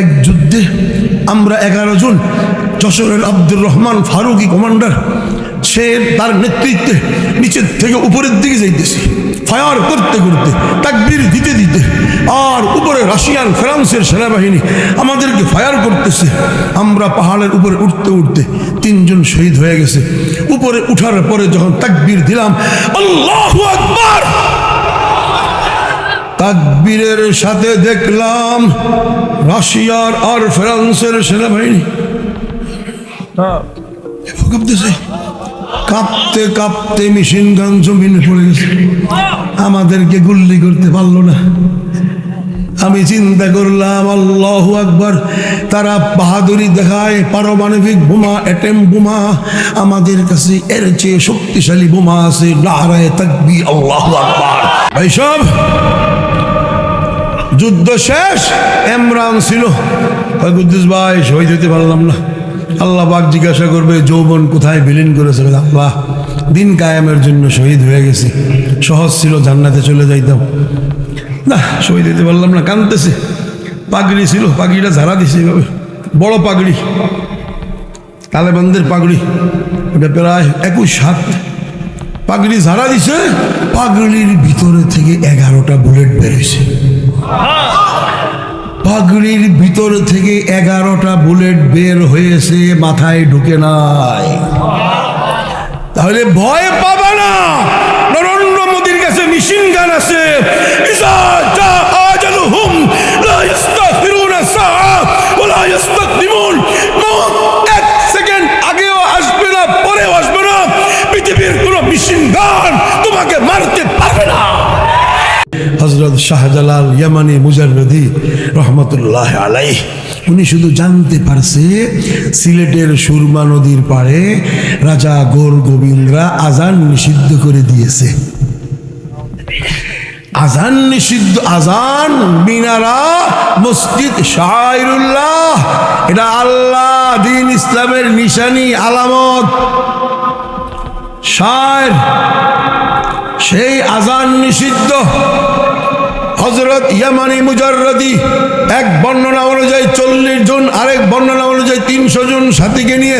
এক যুদ্ধে আমরা এগারো জন যশোরের আব্দুর রহমান ফারুকি কমান্ডার, সে তার নেতৃত্বে নিচের থেকে উপরের দিকে যাইতেছে। ফায়ার করতে করতে, তাকবীর দিতে দিতে, আর উপরে রাশিয়ান, ফ্রান্সের সেনাবাহিনী আমাদেরকে ফায়ার করতেছে। আমরা পাহাড়ের উপরে উঠতে উঠতে তিনজন শহীদ হয়ে গেছে। উপরে উঠার পরে যখন তাকবীর দিলাম, আল্লাহ আকবার! তাকবীরের সাথে দেখলাম রাশিয়ার আর ফ্রান্সের সেনাবাহিনী। কাঁপতে কাঁপতে মেশিন গান জমিনে পড়ে গেছে। আমাদেরকে গুল্লি করতে পারল না। আমি চিন্তা করলাম, আল্লাহ আকবার, তারা বাহাদুরি দেখায়, পারমাণবিক বোমা, অ্যাটেম বোমা, আমাদের কাছে এর চেয়ে শক্তিশালী বোমা আছে, নারায় তাকবি আল্লাহ আকবার। এইসব যুদ্ধ শেষ এমরান ছিল। কুদ্দুস ভাই, শহীদ হতে পারলাম না। আল্লাহ পাক জিজ্ঞাসা করবে, যৌবন কোথায় বিলীন করেছে? আল্লাহ, দিন কায়েমের জন্য শহীদ হয়ে গেছি। সহজ ছিল, জান্নাতে চলে যাইতাম। না, শহীদ হইতে পারলাম না, কাঁদতেছে। পাগড়ি ছিল, পাগড়িটা ঝাড়া দিছে এভাবে বড় পাগড়ি। তালেবানদের পাগড়ি। ওটা প্রায় একুশ হাত। পাগড়ি ঝাড়া দিছে। পাগড়ির ভিতরে থেকে এগারোটা বুলেট বেরোইছে। পাগড়ির ভিতর থেকে এগারোটা বুলেট বের হয়েছে, মাথায় ঢুকে নাই। তাহলে ভয় পাবে না। নরেন্দ্র মোদীর কাছে মেশিন গান আছে। ইজা জা আজালুহুম লা ইস্তাগফিরুনা সাআ ওয়া লা ইস্তাকদিমুন মউত এক সেকেন্ড আগেও আসবে না পরেও আসবে না পৃথিবীর কোনো মেশিন গান তোমাকে মারতে পারবে না হজরত শাহজালাল ইয়ামানি মুজাররদি রহমতুল্লাহ আলাই উনি শুধু জানতে পারছে সিলেটের সুরমা নদীর পাড়ে রাজা গোর গোবিন্দরা আজান নিষিদ্ধ করে দিয়েছে। আজান নিষিদ্ধ, আজান মিনারা মসজিদ শাহরুল্লাহ এটা আল্লাহ দিন ইসলামের নিশানি, আলামত। সেই আজান নিষিদ্ধ। হজরত ইয়ামানি মুজাররদি, এক বর্ণনা অনুযায়ী চল্লিশ জন, আরেক বর্ণনা অনুযায়ী তিনশো জন সাথীকে নিয়ে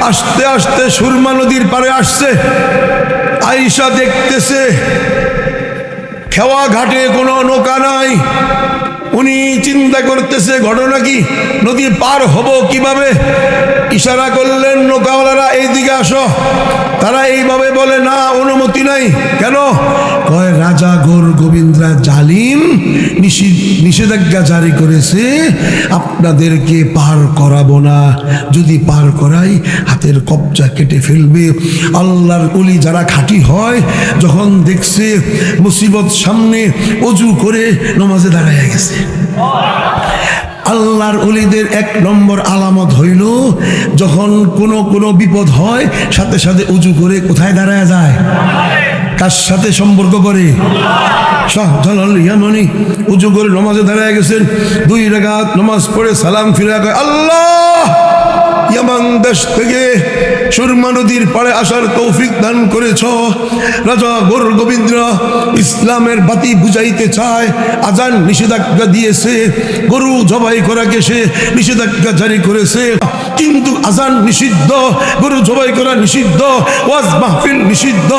আস্তে আস্তে সুরমা নদীর পারে আসছে। আইসা দেখতেছে খেওয়া ঘাটে কোনো নৌকা নাই। উনি চিন্তা করতেছে, ঘটনা কি? নদী পার হব কীভাবে? ইশারা করলেন, নৌকাওয়ালারা এই দিকে আসো। তারা এইভাবে বলে, না, অনুমতি নাই। কেন? কয়, রাজা গোর গোবিন্দরা জালিম নিষি- নিষেধাজ্ঞা জারি করেছে, আপনাদেরকে পার করাবো না। যদি পার করাই, হাতের কবজা কেটে ফেলবে। আল্লাহর অলি যারা খাঁটি হয়, যখন দেখছে মুসিবত সামনে, অজু করে নমাজে দাঁড়ায় গেছে। আল্লাহর অলিদের এক নম্বর আলামত হইল, যখন কোনো কোনো বিপদ হয়, সাথে সাথে উঁচু করে কোথায় দাঁড়ায় যায়? কার সাথে সম্পর্ক করে। শাহজালাল উজু করে নমাজে দাঁড়ায় গেছেন। দুই রাগাত নমাজ পড়ে সালাম ফিরে আল্লাহ! দেশ থেকে সুরমা নদীর পাড়ে আসার তৌফিক দান করেছ। রাজা গোর গোবিন্দ্র ইসলামের বাতি বুঝাইতে চায়, আজান নিষেধাজ্ঞা দিয়েছে। গরু জবাই করাকে সে নিষেধাজ্ঞা জারি করেছে। কিন্তু আজান নিষিদ্ধ, গরু জবাই করা নিষিদ্ধ, ওয়াজ মাহফিল নিষিদ্ধ।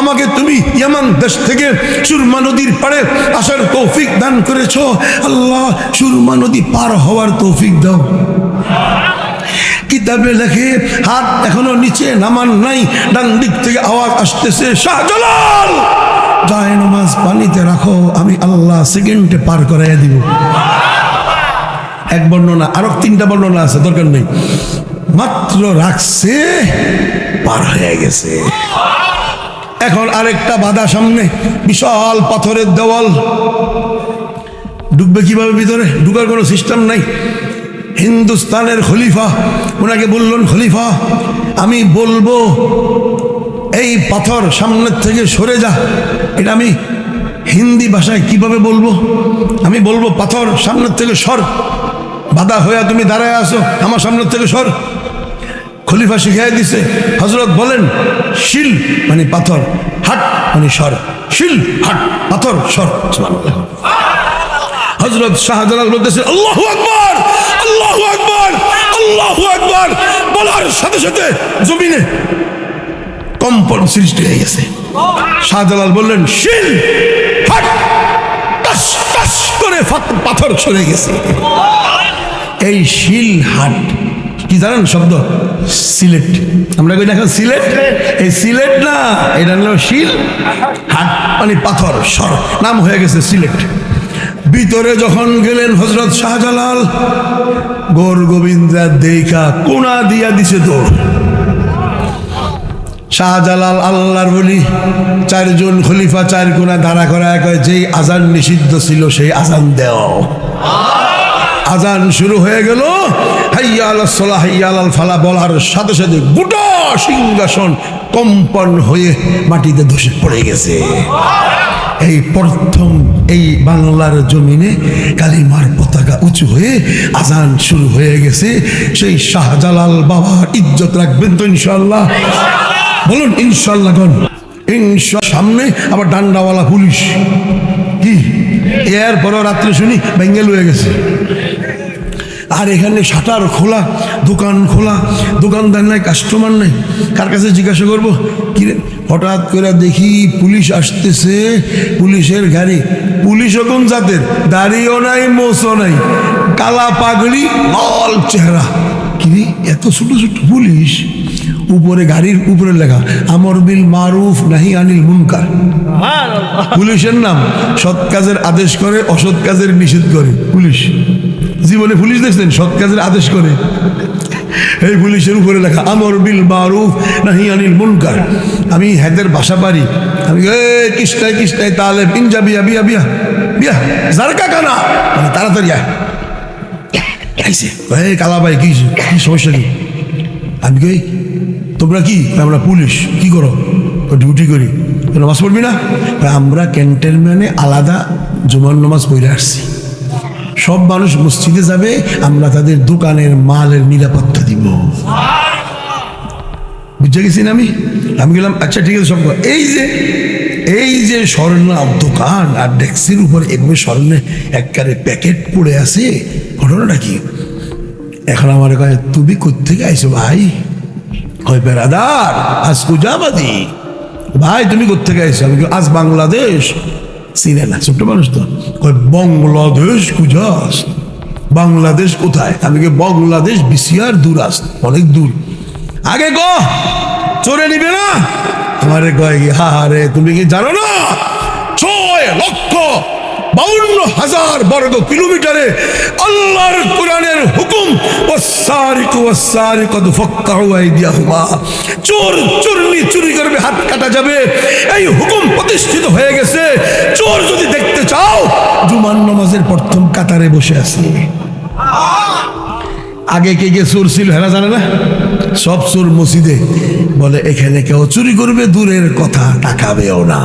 আমাকে তুমি ইয়ামান দেশ থেকে সুরমা নদীর পাড়ে আসার তৌফিক দান করেছ। আল্লাহ সুরমা নদী পার হওয়ার তৌফিক দাও। কিতাবে লেখে হাত এখনও নিচে নামান নাই, ডান দিক থেকে আওয়াজ আসতেছে, শাহজালাল! যায় নামাজ পানিতে রাখো, আমি আল্লাহ সেকেন্ডে পার করাইয়া দিব। এক বর্ণনা, আরও তিনটা বর্ণনা আছে, দরকার নেই। মাত্র রাখছে, পার হয়ে গেছে। এখন আরেকটা বাধা সামনে, বিশাল পাথরের দেওয়াল। ডুববে কীভাবে ভিতরে? ঢুকার কোনো সিস্টেম নাই। হিন্দুস্তানের খলিফা ওনাকে বললেন খলিফা, আমি বলব, এই পাথর সামনের থেকে সরে যা। এটা আমি হিন্দি ভাষায় কীভাবে বলব? আমি বলব, পাথর সামনের থেকে সর। বাধা হইয়া তুমি দাঁড়ায় আসো আমার সামনের থেকে সর। খলিফা শিখাই দিছে হজরত বলেন, শিল মানে পাথর, হাট মানে সর। শিল, হাট, পাথর, সর। হজরত শাহজালাল বলতেছে আল্লাহ আকবর আল্লাহ আকবর আল্লাহ আকবর। বলার সাথে সাথে জমিনে কম্পন সৃষ্টি হয়ে গেছে। শাহজালাল বললেন, শিল করে পাথর চলে গেছে। এই শিল হাট, কি জানেন শব্দ? সিলেট। আমরা কই দেখো সিলেট? এই সিলেট না, এটা হলো শিল, হাট মানে পাথর, সর, নাম হয়ে গেছে সিলেট। ভিতরে যখন গেলেন হজরত শাহজালাল, গোর গোবিন্দা দেইকা কোনা দিয়া দিছে দৌড় শাহজালাল আল্লাহর বলি, চারজন খলিফা চার কোনা দাঁড়া করা কয়, যেই আজান নিষিদ্ধ ছিল সেই আজান দেও। আজান শুরু হয়ে গেল হাইয়া আলাহ সালাহ হাইয়া আলাল ফালা বলার সাথে সাথে গোটা সিংহাসন কম্পন হয়ে মাটিতে ধসে পড়ে গেছে। এই প্রথম এই বাংলার জমিনে কালিমার পতাকা উঁচু হয়ে আজান শুরু হয়ে গেছে। সেই শাহজালাল বাবার ইজ্জত রাখবেন তো ইনশাল্লাহ বলুন ইনশাল্লাহ ইনশা সামনে আবার ডান্ডাওয়ালা পুলিশ। কি? এরপরও রাত্রে শুনি বেঙ্গেল হয়ে গেছে। আর এখানে শাটার খোলা দোকান খোলা দোকানদার নাই কাস্টমার নাই। কার কাছে জিজ্ঞাসা করব? কিরে হঠাৎ করে দেখি পুলিশ আসতেছে পুলিশের গাড়ি। পুলিশও কোন জাতের? দাড়িও নাই মোচও নাই। কালা পাগড়ি লাল চেহারা। কি রে? এত ছোট ছোট পুলিশ? উপরে গাড়ির উপরে লেখা আমর বিল মারুফ নাহি আনিল মুনকার। পুলিশের নাম সৎ কাজের আদেশ করে অসৎ কাজের নিষেধ করে। পুলিশ। জীবনে পুলিশ দেখছেন? সৎ কাজের আদেশ করে। এই পুলিশের উপরে লেখা, আমর বিল মারুফ, নাহি আনিল মুনকার। আমি হেদের বাসা পারি আমি এ কিস্তায় কিস্তায় তাহলে পিঞ্জা বিয়া বিয়া বিয়া বিয়া জারকা কানা মানে তাড়াতাড়ি আয়। এই কালা ভাই, কি কি সমস্যা কি? আমি, কই, তোমরা কি? আমরা পুলিশ, কি করো? ডিউটি করি। নামাজ পড়বি না? আমরা ক্যান্টেনম্যানে আলাদা জুমার নামাজ পড়ে আসছি। সব মানুষ মসজিদে যাবে, আমরা তাদের দোকানের মালের নিরাপত্তা দিব। বুঝে গেছি না আমি? আমি গেলাম আচ্ছা ঠিক আছে সব এই যে এই যে স্বর্ণ দোকান আর ডেস্কের উপর এভাবে স্বর্ণে একবারে প্যাকেট পড়ে আছে, ঘটনাটা কি? এখন আমার কয় তুমি কোথেকে আইছো ভাই? কয়, বেড়াদার, আজ কুজাবাদি ভাই, তুমি কোথেকে আইছো? আমি আজ বাংলাদেশ। চিনে ছোট্ট মানুষ তো। বাংলাদেশ কুজাস বাংলাদেশ কোথায়? আমি কি বাংলাদেশ বিসিআর দূর আস অনেক দূর। আগে গো চোরে নিবে না? আমারে কয় হা হা রে তুমি কি জানো না? ছয় লক্ষ বাউন্ন হাজার বর্গ কিলোমিটারে আল্লাহর কোরআনের হুকুম, ওয়াসারিকু ওয়াসারিকাতু ফাক্কাউ আইদিয়াহুমা। চোর চুরনি চুরি করবে, হাত কাটা যাবে। এই হুকুম প্রতিষ্ঠিত হয়ে গেছে। চোর যদি দেখতে চাও, জুমার নামাজের প্রথম কাতারে বসে আছে। আগে কে কে চোর ছিল হেরা জানে না? সব চোর মসজিদে বলে, এখানে কেউ চুরি করবে, দূরের কথা তাকাবেও না।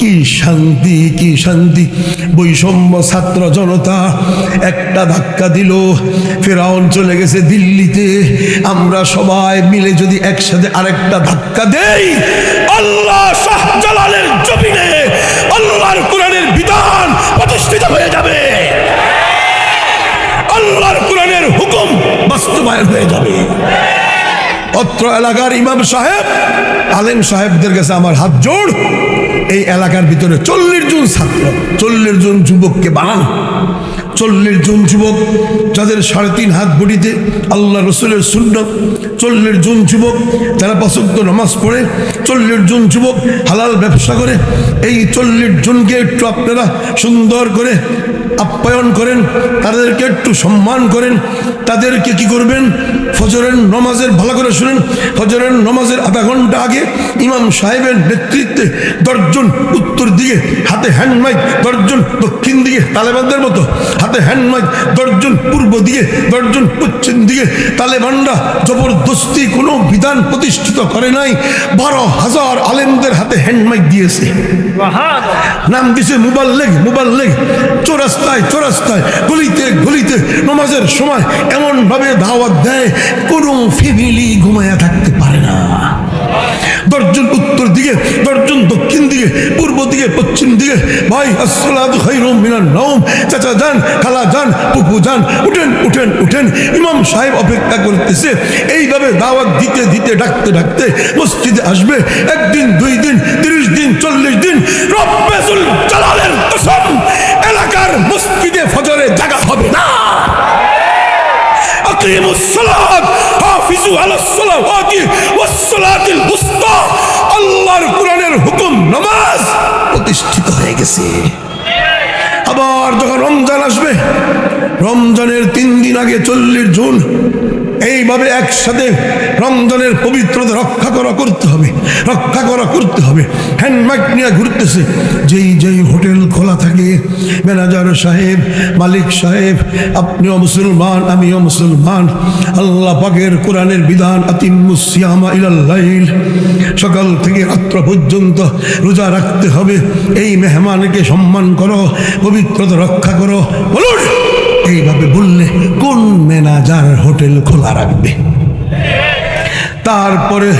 কি শান্তি কি শান্তি? বৈষম্য ছাত্র জনতা একটা ধাক্কা দিল। ফেরাউন চলে গেছে দিল্লিতে। আমরা সবাই মিলে যদি একসাথে আরেকটা ধাক্কা দেই, আল্লাহ শাহজালালের জমিনে আল্লাহর কোরআনের বিধান প্রতিষ্ঠিত হয়ে যাবে। আল্লাহর কোরআনের হুকুম বাস্তবায়ন হয়ে যাবে। অত্র এলাকার ইমাম সাহেব, আলেম সাহেবদের কাছে আমার হাত জোড়। এই এলাকার ভিতরে চল্লিশ জন ছাত্র, চল্লিশ জন যুবককে বানান। চল্লিশ জন যুবক, যাদের সাড়ে তিন হাত বুটিতে আল্লাহ রসুলের সুন্নত। চল্লিশ জন যুবক যারা পছন্দ নামাজ পড়ে, চল্লিশ জন যুবক হালাল ব্যবসা করে। এই চল্লিশ জনকে একটু আপনারা সুন্দর করে আপ্যায়ন করেন তাদেরকে একটু সম্মান করেন তাদেরকে কি করবেন? ফজরের নমাজের ভালো করে শুনেন ফজরের নমাজের আধা ঘণ্টা আগে ইমাম সাহেবের নেতৃত্বে দশজন উত্তর দিকে হাতে হ্যান্ড মাইক দশজন দক্ষিণ দিকে তালেবানদের মতো হাতে হ্যান্ড মাইক দশজন পূর্ব দিকে দশজন পশ্চিম দিকে তালেবানরা জবরদস্তি কোনো বিধান প্রতিষ্ঠিত করে নাই বারো হাজার আলেমদের হাতে হ্যান্ড মাইক দিয়েছে। নাম দিছে মুবাল্লেগ মুবাল্লেগ চোরাস্তায় চোরাস্তায়, গলিতে গলিতে নমাজের সময় এমন ভাবে দাওয়াত দেয়, কোনো ফ্যামিলি ঘুমায়া থাকতে পারে না। দশজন উত্তর দিকে, দশজন দক্ষিণ দিকে, পূর্ব দিকে, পশ্চিম দিকে, ভাই নওম, চাচা যান, খালা যান যান, উঠেন উঠেন উঠেন। ইমাম সাহেব অপেক্ষা করতেছে, এইভাবে দাওয়াত দিতে দিতে, ডাকতে ডাকতে মসজিদে আসবে, একদিন, দুই দিন, তিরিশ হাফাজু আলাসসালাওয়াতি ওয়াসসালাতিল উসতা। আল্লাহর হুকুম নামাজ প্রতিষ্ঠিত হয়ে গেছে। আবার যখন রমজান আসবে, রমজানের তিন দিন আগে চল্লিশ জুন এইভাবে একসাথে রমজানের পবিত্রতা রক্ষা করা করতে হবে, রক্ষা করা করতে হবে। হ্যান্ডম্যাগ নিয়ে ঘুরতেছে। যেই যেই হোটেল খোলা থাকে ম্যানেজার সাহেব, মালিক সাহেব, আপনিও মুসলমান, আমিও মুসলমান, আল্লাহ পাকের কোরআনের বিধান আতিমুসিয়ামা ইলাল্লাইল সকাল থেকে রাত্র পর্যন্ত রোজা রাখতে হবে। এই মেহমানকে সম্মান করো, পবিত্রতা রক্ষা করো। বলুন! এইভাবে বললে কোন ম্যানেজার হোটেল খোলা রাখবে? তারপরে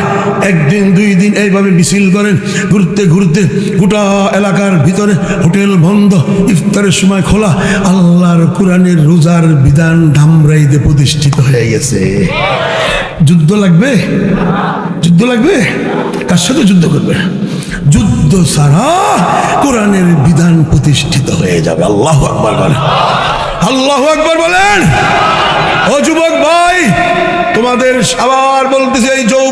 একদিন, দুই দিন এইভাবে মিছিল করেন ঘুরতে ঘুরতে গোটা এলাকার ভিতরে হোটেল বন্ধ, ইফতারের সময় খোলা, আল্লাহর কোরআনের রোজার বিধান ধামরাইতে প্রতিষ্ঠিত হয়ে গেছে। যুদ্ধ লাগবে? যুদ্ধ লাগবে? কার সাথে যুদ্ধ করবে? যুদ্ধ ছাড়া কোরআনের বিধান প্রতিষ্ঠিত হয়ে যাবে। আল্লাহ আকবার আল্লাহ একবার বলেন? ও যুবক ভাই তোমাদের সবার বলতেছে এই যৌ